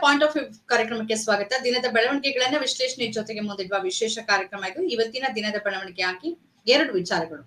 Point of ಕಾರ್ಯಕ್ರಮಕ್ಕೆ ಸ್ವಾಗತ. ದಿನದ ಬೆಳವಣಿಗೆಗಳನ್ನ ವಿಶ್ಲೇಷಣೆ ಜೊತೆಗೆ ಮುಂದಿಡುವ ವಿಶೇಷ ಕಾರ್ಯಕ್ರಮ ಇದು. ಇವತ್ತಿನ ದಿನದ ಬೆಳವಣಿಗೆ ಆಗಿ ಎರಡು ವಿಚಾರಗಳು.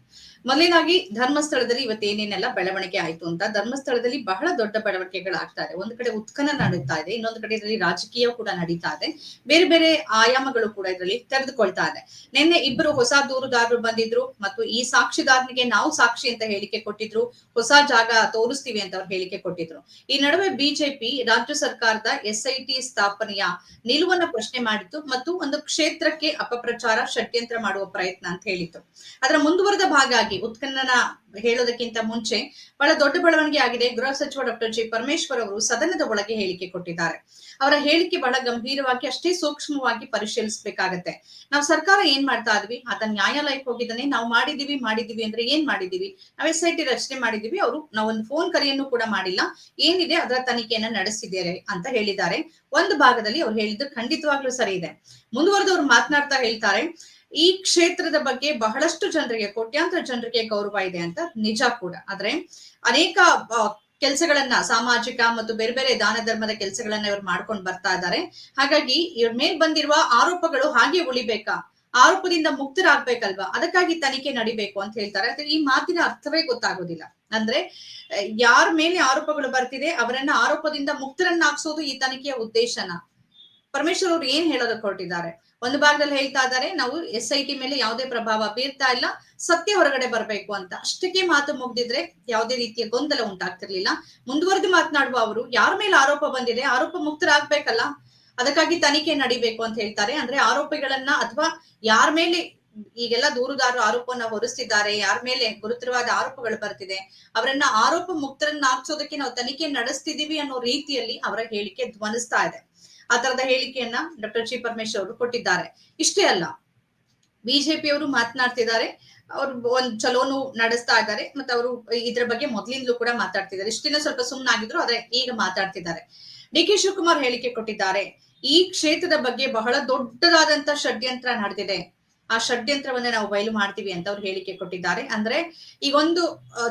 ಮೊದಲನೇದಾಗಿ ಧರ್ಮಸ್ಥಳದಲ್ಲಿ ಇವತ್ತೇನೇನೆಲ್ಲ ಬೆಳವಣಿಗೆ ಆಯ್ತು ಅಂತ. ಧರ್ಮಸ್ಥಳದಲ್ಲಿ ಬಹಳ ದೊಡ್ಡ ಬೆಳವಣಿಗೆಗಳಾಗ್ತಾ ಇದೆ. ಒಂದು ಕಡೆ ಉತ್ಖನ ನಡೀತಾ ಇದೆ, ಇನ್ನೊಂದು ಕಡೆ ಇದರಲ್ಲಿ ರಾಜಕೀಯ ಕೂಡ ನಡೀತಾ ಇದೆ. ಬೇರೆ ಬೇರೆ ಆಯಾಮಗಳು ಕೂಡ ಇದರಲ್ಲಿ ತೆರೆದುಕೊಳ್ತಾ ಇದೆ. ನಿನ್ನೆ ಇಬ್ಬರು ಹೊಸ ದೂರುದಾರರು ಬಂದಿದ್ರು ಮತ್ತು ಈ ಸಾಕ್ಷಿದಾರನಿಗೆ ನಾವು ಸಾಕ್ಷಿ ಅಂತ ಹೇಳಿಕೆ ಕೊಟ್ಟಿದ್ರು. ಹೊಸ ಜಾಗ ತೋರಿಸ್ತೀವಿ ಅಂತ ಅವ್ರು ಹೇಳಿಕೆ ಕೊಟ್ಟಿದ್ರು. ಈ ನಡುವೆ ಬಿಜೆಪಿ ರಾಜ್ಯ ಸರ್ಕಾರದ ಎಸ್ ಐ ಟಿ ಸ್ಥಾಪನೆಯ ನಿಲುವನ್ನ ಪ್ರಶ್ನೆ ಮಾಡಿತ್ತು ಮತ್ತು ಒಂದು ಕ್ಷೇತ್ರಕ್ಕೆ ಅಪಪ್ರಚಾರ, ಷಡ್ಯಂತ್ರ ಮಾಡುವ ಪ್ರಯತ್ನ ಅಂತ ಹೇಳಿತ್ತು. ಅದರ ಮುಂದುವರೆದ ಭಾಗ ಆಗಿ ಉತ್ಖನನ ಹೇಳೋದಕ್ಕಿಂತ ಮುಂಚೆ ಬಹಳ ದೊಡ್ಡ ಬೆಳವಣಿಗೆ ಆಗಿದೆ. ಗೃಹ ಸಚಿವ ಡಾಕ್ಟರ್ ಜಿ ಪರಮೇಶ್ವರ್ ಅವರು ಸದನದ ಒಳಗೆ ಹೇಳಿಕೆ ಕೊಟ್ಟಿದ್ದಾರೆ. ಅವರ ಹೇಳಿಕೆ ಬಹಳ ಗಂಭೀರವಾಗಿ, ಅಷ್ಟೇ ಸೂಕ್ಷ್ಮವಾಗಿ ಪರಿಶೀಲಿಸಬೇಕಾಗತ್ತೆ. ನಾವು ಸರ್ಕಾರ ಏನ್ ಮಾಡ್ತಾ ಇದ್ವಿ? ಆತ ನ್ಯಾಯಾಲಯಕ್ಕೆ ಹೋಗಿದ್ದಾನೆ. ನಾವು ಮಾಡಿದೀವಿ ಮಾಡಿದೀವಿ ಅಂದ್ರೆ ಏನ್ ಮಾಡಿದೀವಿ ನಾವು ಎಸ್ ಐ ಟಿ ರಚನೆ ಮಾಡಿದೀವಿ ಅವರು ನಾವೊಂದು ಫೋನ್ ಕರೆಯನ್ನು ಕೂಡ ಮಾಡಿಲ್ಲ. ಏನಿದೆ? ಅದರ ತನಿಖೆಯನ್ನ ನಡೆಸಿದ್ದಾರೆ ಅಂತ ಹೇಳಿದ್ದಾರೆ. ಒಂದು ಭಾಗದಲ್ಲಿ ಅವ್ರು ಹೇಳಿದ್ದು ಖಂಡಿತವಾಗ್ಲೂ ಸರಿ ಇದೆ. ಮುಂದುವರೆದವ್ರು ಮಾತನಾಡ್ತಾ ಹೇಳ್ತಾರೆ. ಈ ಕ್ಷೇತ್ರದ ಬಗ್ಗೆ ಬಹಳಷ್ಟು ಜನರಿಗೆ, ಕೋಟ್ಯಾಂತರ ಜನರಿಗೆ ಗೌರವ ಇದೆ ಅಂತ ನಿಜ ಕೂಡ. ಆದ್ರೆ ಅನೇಕ ಕೆಲಸಗಳನ್ನ ಸಾಮಾಜಿಕ ಮತ್ತು ಬೇರೆ ಬೇರೆ ದಾನ ಧರ್ಮದ ಕೆಲಸಗಳನ್ನ ಇವ್ರು ಮಾಡ್ಕೊಂಡು ಬರ್ತಾ ಇದ್ದಾರೆ. ಹಾಗಾಗಿ ಇವ್ರ ಮೇಲ್ ಬಂದಿರುವ ಆರೋಪಗಳು ಹಾಗೆ ಉಳಿಬೇಕಾ? ಆರೋಪದಿಂದ ಮುಕ್ತರಾಗ್ಬೇಕಲ್ವಾ? ಅದಕ್ಕಾಗಿ ತನಿಖೆ ನಡಿಬೇಕು ಅಂತ ಹೇಳ್ತಾರೆ. ಅಂದ್ರೆ ಈ ಮಾತಿನ ಅರ್ಥವೇ ಗೊತ್ತಾಗೋದಿಲ್ಲ. ಅಂದ್ರೆ ಯಾರ ಮೇಲೆ ಆರೋಪಗಳು ಬರ್ತಿದೆ, ಅವರನ್ನ ಆರೋಪದಿಂದ ಮುಕ್ತರನ್ನಾಗ್ಸೋದು ಈ ತನಿಖೆಯ ಉದ್ದೇಶನ? ಪರಮೇಶ್ವರ್ ಅವ್ರು ಏನ್ ಹೇಳೋದಕ್ಕೆ ಹೊರಟಿದ್ದಾರೆ? ಒಂದು ಭಾಗದಲ್ಲಿ ಹೇಳ್ತಾ ಇದ್ದಾರೆ, ನಾವು ಎಸ್ ಐ ಟಿ ಮೇಲೆ ಯಾವುದೇ ಪ್ರಭಾವ ಬೀರ್ತಾ ಇಲ್ಲ, ಸತ್ಯ ಹೊರಗಡೆ ಬರಬೇಕು ಅಂತ. ಅಷ್ಟಕ್ಕೆ ಮಾತು ಮುಗ್ದಿದ್ರೆ ಯಾವುದೇ ರೀತಿಯ ಗೊಂದಲ ಉಂಟಾಗ್ತಿರ್ಲಿಲ್ಲ. ಮುಂದುವರೆದು ಮಾತನಾಡುವ ಅವರು, ಯಾರ ಮೇಲೆ ಆರೋಪ ಬಂದಿದೆ, ಆರೋಪ ಮುಕ್ತರಾಗ್ಬೇಕಲ್ಲ, ಅದಕ್ಕಾಗಿ ತನಿಖೆ ನಡಿಬೇಕು ಅಂತ ಹೇಳ್ತಾರೆ. ಅಂದ್ರೆ ಆರೋಪಿಗಳನ್ನ ಅಥವಾ ಯಾರ ಮೇಲೆ ಈಗೆಲ್ಲ ದೂರುದಾರರು ಆರೋಪವನ್ನ ಹೊರಿಸ್ತಿದ್ದಾರೆ, ಯಾರ ಮೇಲೆ ಗುರುತರವಾದ ಆರೋಪಗಳು ಬರ್ತಿದೆ, ಅವರನ್ನ ಆರೋಪ ಮುಕ್ತರನ್ನ ಹಾಕ್ಸೋದಕ್ಕೆ ನಾವು ತನಿಖೆ ನಡೆಸ್ತಿದೀವಿ ಅನ್ನೋ ರೀತಿಯಲ್ಲಿ ಅವರ ಹೇಳಿಕೆ ಧ್ವನಿಸ್ತಾ ಇದೆ. ಆ ತರದ ಹೇಳಿಕೆಯನ್ನ ಡಾಕ್ಟರ್ ಜಿ ಪರಮೇಶ್ವರ್ ಅವರು ಕೊಟ್ಟಿದ್ದಾರೆ. ಇಷ್ಟೇ ಅಲ್ಲ ಬಿಜೆಪಿ ಅವರು ಮಾತನಾಡ್ತಿದ್ದಾರೆ, ಅವ್ರು ಒಂದ್ ಚಲೋನು ನಡೆಸ್ತಾ ಇದ್ದಾರೆ, ಮತ್ತೆ ಅವರು ಇದ್ರ ಬಗ್ಗೆ ಮೊದ್ಲಿಂದಲೂ ಕೂಡ ಮಾತಾಡ್ತಿದ್ದಾರೆ. ಇಷ್ಟಿನ ಸ್ವಲ್ಪ ಸುಮ್ಮನಾಗಿದ್ರು ಆದ್ರೆ ಈಗ ಮಾತಾಡ್ತಿದ್ದಾರೆ. ಡಿ ಕೆ ಶಿವಕುಮಾರ್ ಹೇಳಿಕೆ ಕೊಟ್ಟಿದ್ದಾರೆ, ಈ ಕ್ಷೇತ್ರದ ಬಗ್ಗೆ ಬಹಳ ದೊಡ್ಡದಾದಂತ ಷಡ್ಯಂತ್ರ ನಡೆದಿದೆ. ಆ ಷಡ್ಯಂತ್ರವನ್ನೇ ನಾವು ಬಯಲು ಮಾಡ್ತೀವಿ ಅಂತ ಅವ್ರು ಹೇಳಿಕೆ ಕೊಟ್ಟಿದ್ದಾರೆ. ಅಂದ್ರೆ ಈಗ ಒಂದು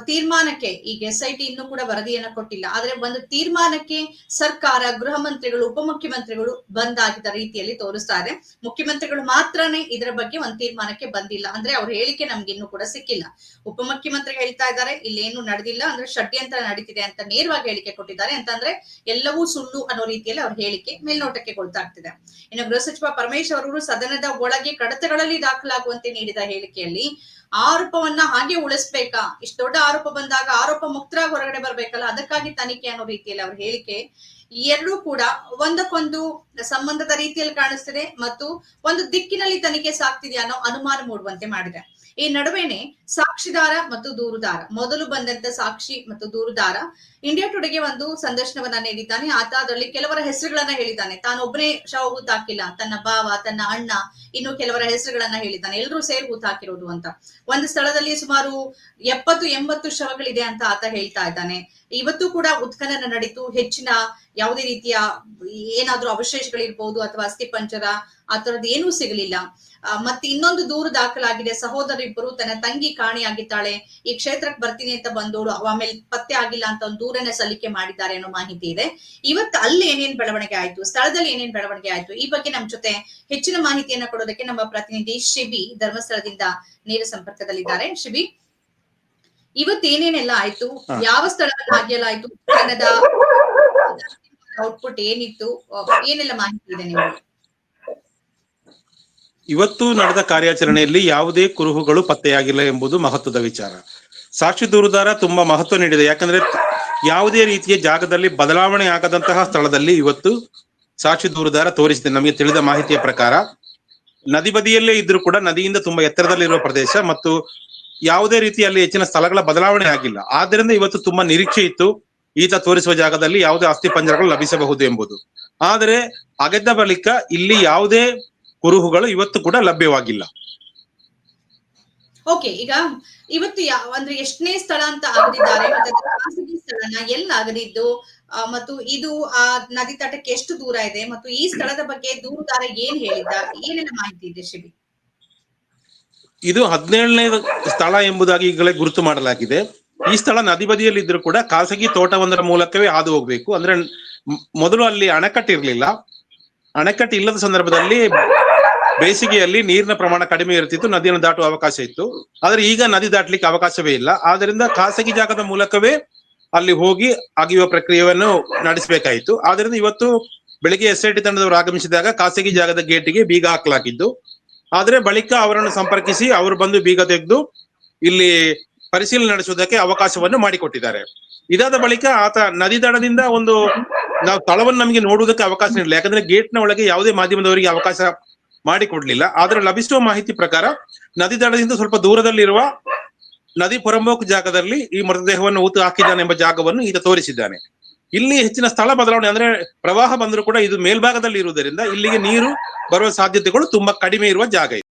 ತೀರ್ಮಾನಕ್ಕೆ ಈಗ ಎಸ್ ಐ ಟಿ ಇನ್ನೂ ಕೂಡ ವರದಿಯನ್ನ ಕೊಟ್ಟಿಲ್ಲ. ಆದ್ರೆ ಒಂದು ತೀರ್ಮಾನಕ್ಕೆ ಸರ್ಕಾರ, ಗೃಹ ಮಂತ್ರಿಗಳು, ಉಪಮುಖ್ಯಮಂತ್ರಿಗಳು ಬಂದಾಗಿದ್ದ ರೀತಿಯಲ್ಲಿ ತೋರಿಸ್ತಾರೆ. ಮುಖ್ಯಮಂತ್ರಿಗಳು ಮಾತ್ರನೇ ಇದರ ಬಗ್ಗೆ ಒಂದು ತೀರ್ಮಾನಕ್ಕೆ ಬಂದಿಲ್ಲ. ಅಂದ್ರೆ ಅವ್ರ ಹೇಳಿಕೆ ನಮ್ಗೆ ಇನ್ನೂ ಕೂಡ ಸಿಕ್ಕಿಲ್ಲ. ಉಪಮುಖ್ಯಮಂತ್ರಿ ಹೇಳ್ತಾ ಇದ್ದಾರೆ, ಇಲ್ಲೇನು ನಡೆದಿಲ್ಲ. ಅಂದ್ರೆ ಷಡ್ಯಂತ್ರ ನಡೀತಿದೆ ಅಂತ ನೇರವಾಗಿ ಹೇಳಿಕೆ ಕೊಟ್ಟಿದ್ದಾರೆ. ಅಂತಂದ್ರೆ ಎಲ್ಲವೂ ಸುಳ್ಳು ಅನ್ನೋ ರೀತಿಯಲ್ಲಿ ಅವ್ರ ಹೇಳಿಕೆ ಮೇಲ್ನೋಟಕ್ಕೆ ಗೊತ್ತಾಗ್ತಿದೆ. ಇನ್ನು ಗೃಹ ಸಚಿವ ಪರಮೇಶ್ವರ್ ಅವರು ಸದನದ ಒಳಗೆ ಕಡತಗಳಲ್ಲಿ ದಾಖಲಾಗುವಂತೆ ನೀಡಿದ ಹೇಳಿಕೆಯಲ್ಲಿ ಆರೋಪವನ್ನ ಹಾಗೆ ಉಳಿಸ್ಬೇಕಾ? ಇಷ್ಟು ದೊಡ್ಡ ಆರೋಪ ಬಂದಾಗ ಆರೋಪ ಮುಕ್ತರಾಗಿ ಹೊರಗಡೆ ಬರ್ಬೇಕಲ್ಲ, ಅದಕ್ಕಾಗಿ ತನಿಖೆ ಅನ್ನೋ ರೀತಿಯಲ್ಲಿ ಅವ್ರ ಹೇಳಿಕೆ ಎರಡೂ ಕೂಡ ಒಂದಕ್ಕೊಂದು ಸಂಬಂಧದ ರೀತಿಯಲ್ಲಿ ಕಾಣಿಸ್ತಿದೆ ಮತ್ತು ಒಂದು ದಿಕ್ಕಿನಲ್ಲಿ ತನಿಖೆ ಸಾಕ್ತಿದೆಯಾ ಅನ್ನೋ ಅನುಮಾನ ಮೂಡುವಂತೆ ಮಾಡಿದೆ. ಈ ನಡುವೆನೆ ಸಾಕ್ಷಿದಾರ ಮತ್ತು ದೂರುದಾರ. ಮೊದಲು ಬಂದಂತ ಸಾಕ್ಷಿ ಮತ್ತು ದೂರುದಾರ ಇಂಡಿಯಾ ಟುಡೆಗೆ ಒಂದು ಸಂದರ್ಶನವನ್ನ ನೀಡಿದ್ದಾನೆ. ಆತ ಅದರಲ್ಲಿ ಕೆಲವರ ಹೆಸರುಗಳನ್ನ ಹೇಳಿದ್ದಾನೆ. ತಾನೊಬ್ಬನೇ ಶವ ಹೂತಾಕಿಲ್ಲ ತನ್ನ ಭಾವ, ತನ್ನ ಅಣ್ಣ, ಇನ್ನು ಕೆಲವರ ಹೆಸರುಗಳನ್ನ ಹೇಳಿದ್ದಾನೆ. ಎಲ್ಲರೂ ಸೇರಿ ಹೂತಾಕಿರೋದು ಅಂತ. ಒಂದು ಸ್ಥಳದಲ್ಲಿ ಸುಮಾರು ಎಪ್ಪತ್ತು ಎಂಬತ್ತು ಶವಗಳಿದೆ ಅಂತ ಆತ ಹೇಳ್ತಾ ಇದ್ದಾನೆ. ಇವತ್ತು ಕೂಡ ಉತ್ಖನನ ನಡೀತು. ಹೆಚ್ಚಿನ ಯಾವುದೇ ರೀತಿಯ ಏನಾದ್ರೂ ಅವಶೇಷಗಳಿರ್ಬೋದು ಅಥವಾ ಅಸ್ಥಿ ಪಂಜರ ಆ ತರದ್ದು ಏನೂ ಸಿಗಲಿಲ್ಲ. ಮತ್ತೆ ಇನ್ನೊಂದು ದೂರು ದಾಖಲಾಗಿದೆ. ಸಹೋದರಿಬ್ಬರು ತನ್ನ ತಂಗಿ ಕಾಣಿಯಾಗಿದ್ದಾಳೆ. ಈ ಕ್ಷೇತ್ರಕ್ಕೆ ಬರ್ತೀನಿ ಅಂತ ಬಂದೋಳು ಆಮೇಲೆ ಪತ್ತೆ ಆಗಿಲ್ಲ ಅಂತ ಒಂದು ದೂರನ ಸಲ್ಲಿಕೆ ಮಾಡಿದ್ದಾರೆ ಅನ್ನೋ ಮಾಹಿತಿ ಇದೆ. ಇವತ್ತು ಅಲ್ಲಿ ಏನೇನ್ ಬೆಳವಣಿಗೆ ಆಯ್ತು? ಸ್ಥಳದಲ್ಲಿ ಏನೇನ್ ಬೆಳವಣಿಗೆ ಆಯ್ತು? ಈ ಬಗ್ಗೆ ನಮ್ ಜೊತೆ ಹೆಚ್ಚಿನ ಮಾಹಿತಿಯನ್ನ ಕೊಡೋದಕ್ಕೆ ನಮ್ಮ ಪ್ರತಿನಿಧಿ ಶಿಬಿ ಧರ್ಮಸ್ಥಳದಿಂದ ನೇರ ಸಂಪರ್ಕದಲ್ಲಿದ್ದಾರೆ. ಶಿಬಿ ಇವತ್ತು ಏನೇನೆಲ್ಲ ಆಯ್ತು? ಯಾವ ಸ್ಥಳದಲ್ಲಿ ಆಗಿಯಲ್ಲಾಯ್ತು ಕನ್ನಡ ಔಟ್ಪುಟ್ ಏನಿತ್ತು? ಏನೆಲ್ಲ ಮಾಹಿತಿ ಇದೆ ನಿಮಗೆ? ಇವತ್ತು ನಡೆದ ಕಾರ್ಯಾಚರಣೆಯಲ್ಲಿ ಯಾವುದೇ ಕುರುಹುಗಳು ಪತ್ತೆಯಾಗಿಲ್ಲ ಎಂಬುದು ಮಹತ್ವದ ವಿಚಾರ. ಸಾಕ್ಷಿ ದೂರುದಾರ ತುಂಬಾ ಮಹತ್ವ ನೀಡಿದೆ. ಯಾಕಂದ್ರೆ ಯಾವುದೇ ರೀತಿಯ ಜಾಗದಲ್ಲಿ ಬದಲಾವಣೆ ಆಗದಂತಹ ಸ್ಥಳದಲ್ಲಿ ಇವತ್ತು ಸಾಕ್ಷಿ ದೂರುದಾರ ತೋರಿಸಿದೆ. ನಮಗೆ ತಿಳಿದ ಮಾಹಿತಿಯ ಪ್ರಕಾರ. ನದಿ ಬದಿಯಲ್ಲೇ ಇದ್ರೂ ಕೂಡ ನದಿಯಿಂದ ತುಂಬಾ ಎತ್ತರದಲ್ಲಿರುವ ಪ್ರದೇಶ ಮತ್ತು ಯಾವುದೇ ರೀತಿಯಲ್ಲಿ ಹೆಚ್ಚಿನ ಸ್ಥಳಗಳ ಬದಲಾವಣೆ ಆಗಿಲ್ಲ. ಆದ್ದರಿಂದ ಇವತ್ತು ತುಂಬಾ ನಿರೀಕ್ಷೆ ಇತ್ತು. ಈತ ತೋರಿಸುವ ಜಾಗದಲ್ಲಿ ಯಾವುದೇ ಅಸ್ಥಿ ಪಂಜರಗಳು ಲಭಿಸಬಹುದು ಎಂಬುದು. ಆದರೆ ಅಗೆದ್ದ ಬಳಿಕ ಇಲ್ಲಿ ಯಾವುದೇ ಕುರುಹುಗಳು ಇವತ್ತು ಕೂಡ ಲಭ್ಯವಾಗಿಲ್ಲ. ಓಕೆ ಈಗ ಇವತ್ತು ಯಾವ ಅಂದ್ರೆ ಎಷ್ಟನೇ ಸ್ಥಳ ಅಂತ ಆಗದಿದ್ದಾರೆ ಖಾಸಗಿ ಸ್ಥಳನ ಎಲ್ಲ ಆಗದಿದ್ದು ಮತ್ತು ಇದು ಆ ನದಿ ತಟಕ್ಕೆ ಎಷ್ಟು ದೂರ ಇದೆ ಮತ್ತು ಈ ಸ್ಥಳದ ಬಗ್ಗೆ ದೂರುದಾರ ಏನ್ ಹೇಳಿದ್ದ ಏನೆಲ್ಲ ಮಾಹಿತಿ ಇದೆ ಶಿಬಿ? ಇದು ಹದಿನೇಳನೇ ಸ್ಥಳ ಎಂಬುದಾಗಿ ಈಗಲೇ ಗುರುತು ಮಾಡಲಾಗಿದೆ. ಈ ಸ್ಥಳ ನದಿ ಬದಿಯಲ್ಲಿ ಇದ್ರೂ ಕೂಡ ಖಾಸಗಿ ತೋಟವೊಂದರ ಮೂಲಕವೇ ಹಾದು ಹೋಗ್ಬೇಕು. ಅಂದ್ರೆ ಮೊದಲು ಅಲ್ಲಿ ಅಣೆಕಟ್ಟು ಇರಲಿಲ್ಲ. ಅಣೆಕಟ್ಟು ಇಲ್ಲದ ಸಂದರ್ಭದಲ್ಲಿ ಬೇಸಿಗೆಯಲ್ಲಿ ನೀರಿನ ಪ್ರಮಾಣ ಕಡಿಮೆ ಇರ್ತಿತ್ತು, ನದಿಯನ್ನು ದಾಟುವ ಅವಕಾಶ ಇತ್ತು. ಆದ್ರೆ ಈಗ ನದಿ ದಾಟ್ಲಿಕ್ಕೆ ಅವಕಾಶವೇ ಇಲ್ಲ. ಆದ್ರಿಂದ ಖಾಸಗಿ ಜಾಗದ ಮೂಲಕವೇ ಅಲ್ಲಿ ಹೋಗಿ ಅಗೆಯುವ ಪ್ರಕ್ರಿಯೆಯನ್ನು ನಡೆಸಬೇಕಾಯಿತು. ಆದ್ರಿಂದ ಇವತ್ತು ಬೆಳಿಗ್ಗೆ ಎಸ್ ಐ ಟಿ ತಂಡದವರು ಆಗಮಿಸಿದಾಗ ಖಾಸಗಿ ಜಾಗದ ಗೇಟಿಗೆ ಬೀಗ ಹಾಕಲಾಗಿದ್ದು. ಆದ್ರೆ ಬಳಿಕ ಅವರನ್ನು ಸಂಪರ್ಕಿಸಿ, ಅವರು ಬಂದು ಬೀಗ ತೆಗೆದು ಇಲ್ಲಿ ಪರಿಶೀಲನೆ ನಡೆಸುವುದಕ್ಕೆ ಅವಕಾಶವನ್ನು ಮಾಡಿಕೊಟ್ಟಿದ್ದಾರೆ. ಇದಾದ ಬಳಿಕ ಆತ ನದಿ ದಡದಿಂದ ಒಂದು, ನಾವು ಸ್ಥಳವನ್ನು ನಮಗೆ ನೋಡುವುದಕ್ಕೆ ಅವಕಾಶ ನೀಡಲಿಲ್ಲ ಯಾಕಂದ್ರೆ ಗೇಟ್ನ ಒಳಗೆ ಯಾವುದೇ ಮಾಧ್ಯಮದವರಿಗೆ ಅವಕಾಶ ಮಾಡಿಕೊಡ್ಲಿಲ್ಲ. ಆದ್ರೆ ಲಭಿಸುವ ಮಾಹಿತಿ ಪ್ರಕಾರ ನದಿ ದಡದಿಂದ ಸ್ವಲ್ಪ ದೂರದಲ್ಲಿರುವ ನದಿ ಪುರಂಬೋಕ್ ಜಾಗದಲ್ಲಿ ಈ ಮೃತದೇಹವನ್ನು ಊತು ಹಾಕಿದ್ದಾನೆ ಎಂಬ ಜಾಗವನ್ನು ಈತ ತೋರಿಸಿದ್ದಾನೆ. ಇಲ್ಲಿ ಹೆಚ್ಚಿನ ಸ್ಥಳ ಬದಲಾವಣೆ ಅಂದ್ರೆ ಪ್ರವಾಹ ಬಂದರೂ ಕೂಡ ಇದು ಮೇಲ್ಭಾಗದಲ್ಲಿ ಇರುವುದರಿಂದ ಇಲ್ಲಿಗೆ ನೀರು ಬರುವ ಸಾಧ್ಯತೆಗಳು ತುಂಬಾ ಕಡಿಮೆ ಇರುವ ಜಾಗ ಇದು.